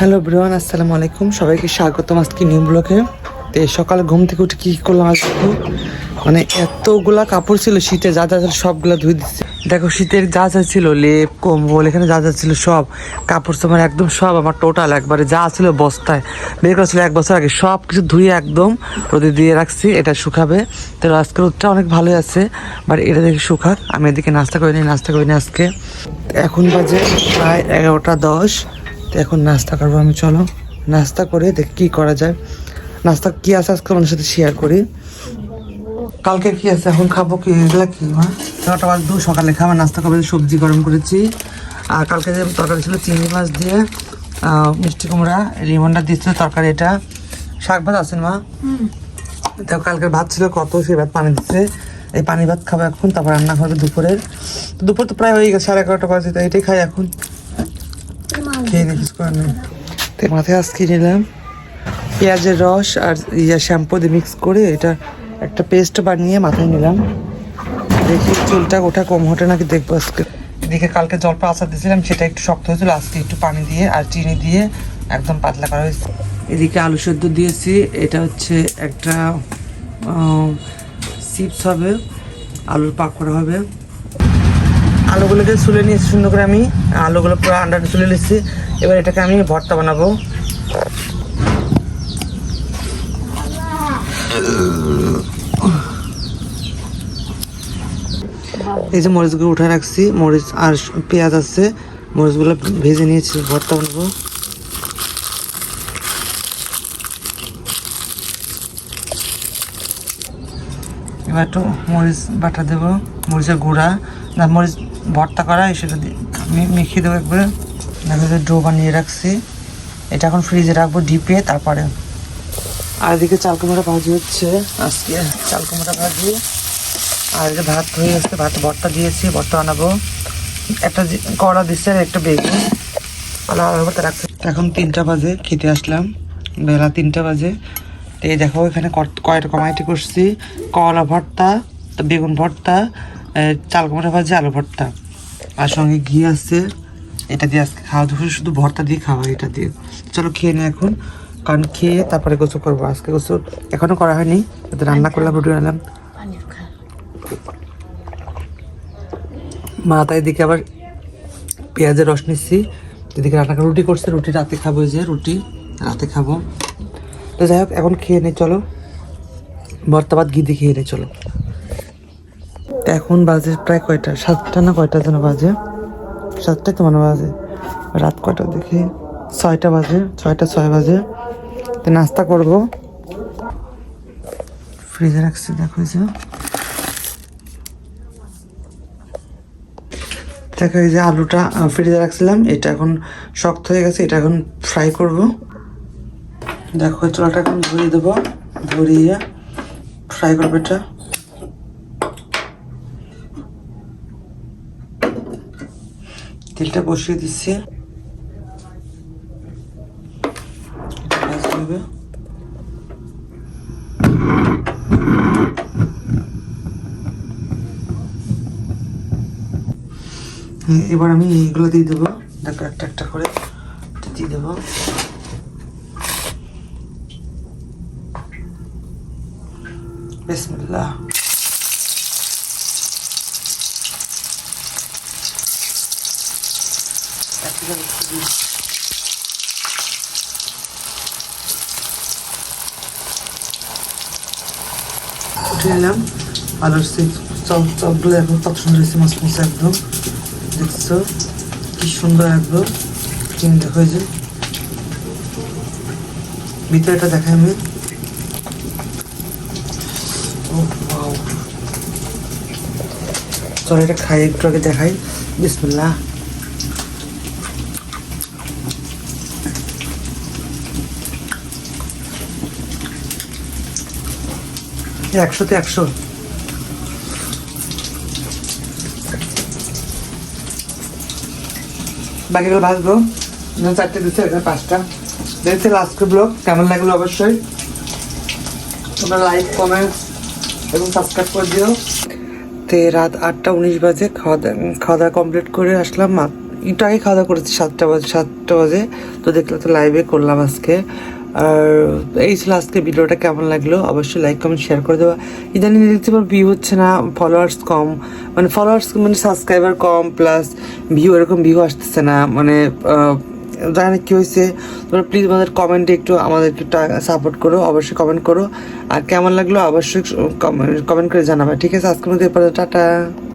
Hello Brian আসসালামু আলাইকুম। সবাইকে স্বাগতম আজকে নিউ ব্লকে তো সকালে ঘুম থেকে উঠে কী করলাম আজ মানে এতগুলা কাপড় ছিল শীতে, যা যা সবগুলা ধুয়ে দিচ্ছে দেখো, শীতের যা যা ছিল, লেপ, কম্বল, এখানে যা যা ছিল সব। কাপড় তোমার একদম সব আমার টোটাল একবারে যা ছিল বস্তায়। বের করা ছিল এক বছর আগে সব কিছু ধুয়ে একদম রোদে দিয়ে রাখছি, এটা শুকাবে। তো আজকে রোদটা অনেক ভালোই আছে বাট এটা দেখে শুকাক। আমি এদিকে নাস্তা করে নিই, নাস্তা করে নিই আজকে। এখন বাজে প্রায় এগারোটা দশ। তো এখন নাস্তা করব আমি চলো। নাস্তা করে দেখ কি করা যায়। নাস্তা কি আছে আজকে আমার সাথে শেয়ার করি। কালকে কি আছে? এখন খাব কি? এগুলা কি মা? এগারোটা বাজ দু সকালে খাবার নাস্তা খাব সবজি গরম করেছি। আর কালকে যে তরকারি ছিল চিংড়ি মাছ দিয়ে মিষ্টি কুমড়া রিমনটা দিচ্ছিল তরকারি এটা। শাক ভাত আছেন মা? দেখো কালকের ভাত ছিল কত সেই ভাত পানি দিচ্ছে এই পানি ভাত খাব এখন তারপর রান্না হবে দুপুরের। দুপুর তো প্রায় হয়ে গেছে সাড়ে এগারোটা বাজে তো এটাই খাই এখন। খেয়ে করার নেই। মাথায় আজকে নিলাম। পেঁয়াজের রস আর ইয়া শ্যাম্পু দিয়ে মিক্স করে এটা একটা পেস্ট বানিয়ে মাথায় নিলাম। দেখি চুলটা ওঠা কম ওঠে নাকি দেখব আজকে। এদিকে কালকে জলপা আচার দিয়েছিলাম, সেটা একটু শক্ত হয়েছিল, আজকে একটু পানি দিয়ে আর চিনি দিয়ে একদম পাতলা করা হয়েছে। এদিকে আলু সেদ্ধ দিয়েছি, এটা হচ্ছে একটা চিপস হবে, আলুর পাকোড়া হবে। আলুগুলোকে ছুলে নিয়েছি সুন্দর করে আমি আলুগুলো পুরো আন্ডারটা ছুলে নিচ্ছি। এবার এটাকে আমি ভর্তা বানাবো। এই যে মরিচগুলো উঠে রাখছি, মরিচ আর পেঁয়াজ আছে, মরিচগুলো ভেজে নিয়েছি, ভর্তা বানাবো। এবার একটু মরিচ বাটা দেবো, মরিচের গুঁড়া। না, মরিচ ভর্তা করা সেটা দিয়ে মি- মিশিয়ে দেবো একবারে। আমি ডো বানিয়ে রাখছি, এটা এখন ফ্রিজে রাখব ডিপে তারপরে। আর এদিকে চাল কুমড়া ভাজি হচ্ছে, আজকে চাল কুমড়া ভাজি। আর এদিকে ভাত হয়ে গেছে, ভাত ভর্তা দিয়েছি, ভর্তা বানাবো। একটা কড়া দিচ্ছে আর একটা বেগুন। আলাদা করতে রাখছি। এখন তিনটা বাজে, খেতে আসলাম। বেলা তিনটা বাজে। এই দেখো, এখানে কয়টা কমাইটি করছি। কলা ভর্তা বেগুন ভর্তা চাল কুমড়া ভাজি, আলু ভর্তা। আর সঙ্গে ঘি আছে। এটা দিয়ে আজকে খাওয়া দাওয়া শুধু ভর্তা দিয়ে খাওয়া এটা দিয়ে। চলো খেয়ে নি এখন। কারণ খেয়ে তারপরে গোসল করব। আজকে গোসল এখনও করা হয়নি। রান্না করলাম রুটি আনলাম মা তাই দিকে আবার পেঁয়াজের রস নিচ্ছি। এদিকে রান্না করে রুটি করছে। রুটি রাতে খাব যে রুটি রাতে খাব। তো যাই হোক এখন খেয়ে নেই চলো। ভর্তাবাদ ঘি দিয়ে খেয়ে নেই চলো। এখন বাজে প্রায় কয়টা? সাতটা না কয়টা যেন বাজে? সাতটায় তো মনে বাজে। রাত কয়টা দেখি? ছয়টা বাজে, ছয়টা ছয় বাজে। তো নাস্তা করব। ফ্রিজে রাখছি, দেখো যে। দেখো এই যে আলুটা ফ্রিজে রাখছিলাম। এটা এখন শক্ত হয়ে গেছে, এটা এখন ফ্রাই করব। দেখো চুলাটা এখন ধরিয়ে দেবো। ধরিয়ে ফ্রাই করব এটা। তেলটা বসিয়ে দিচ্ছি। এবার আমি এইগুলো দিয়ে দেবো। দেখো একটা একটা করে দিয়ে দেবো। বিসমিল্লাহ একটা একটু দিই। উঠে এলাম আলুর সেই চপ চপগুলো এখন কত সুন্দর হয়েছে মাছ মাছ একদম দেখছ কি সুন্দর একদম দেখো যে ভিতরেটা দেখাই আমি. চলো এটা খাই একটু আগে দেখাই বিসমিল্লাহ একশোতে একশো। বাকিগুলো ভাজবো। চারটে দিচ্ছে এখানে পাঁচটা। দেখছি লাস্ট ব্লগ কেমন লাগল অবশ্যই। তোমরা লাইক কমেন্ট এবং সাবস্ক্রাইব করে দিও। তে রাত আটটা উনিশ বাজে খাওয়া খাওয়া দাওয়া কমপ্লিট করে আসলাম। একটু আগে খাওয়া দাওয়া করেছি, সাতটা বাজে সাতটা বাজে। তো দেখলে তো লাইভে করলাম আজকে। আর এই ছিল আজকে ভিডিওটা, কেমন লাগল? অবশ্যই লাইক কমেন্ট শেয়ার করে দেওয়া ইদানিং দেখতে পারো ভিউ হচ্ছে না ফলোয়ার্স কম মানে ফলোয়ার্স মানে সাবস্ক্রাইবার কম প্লাস ভিউ এরকম ভিউ আসতেছে না। মানে জানি না কি হয়েছে। তোমরা প্লিজ আমাদের কমেন্টে একটু আমাদেরকে একটু সাপোর্ট করো, অবশ্যই কমেন্ট করো। আর কেমন লাগল? অবশ্যই কমেন্ট করে জানাবে। ঠিক আছে? আজকের মধ্যে টাটা।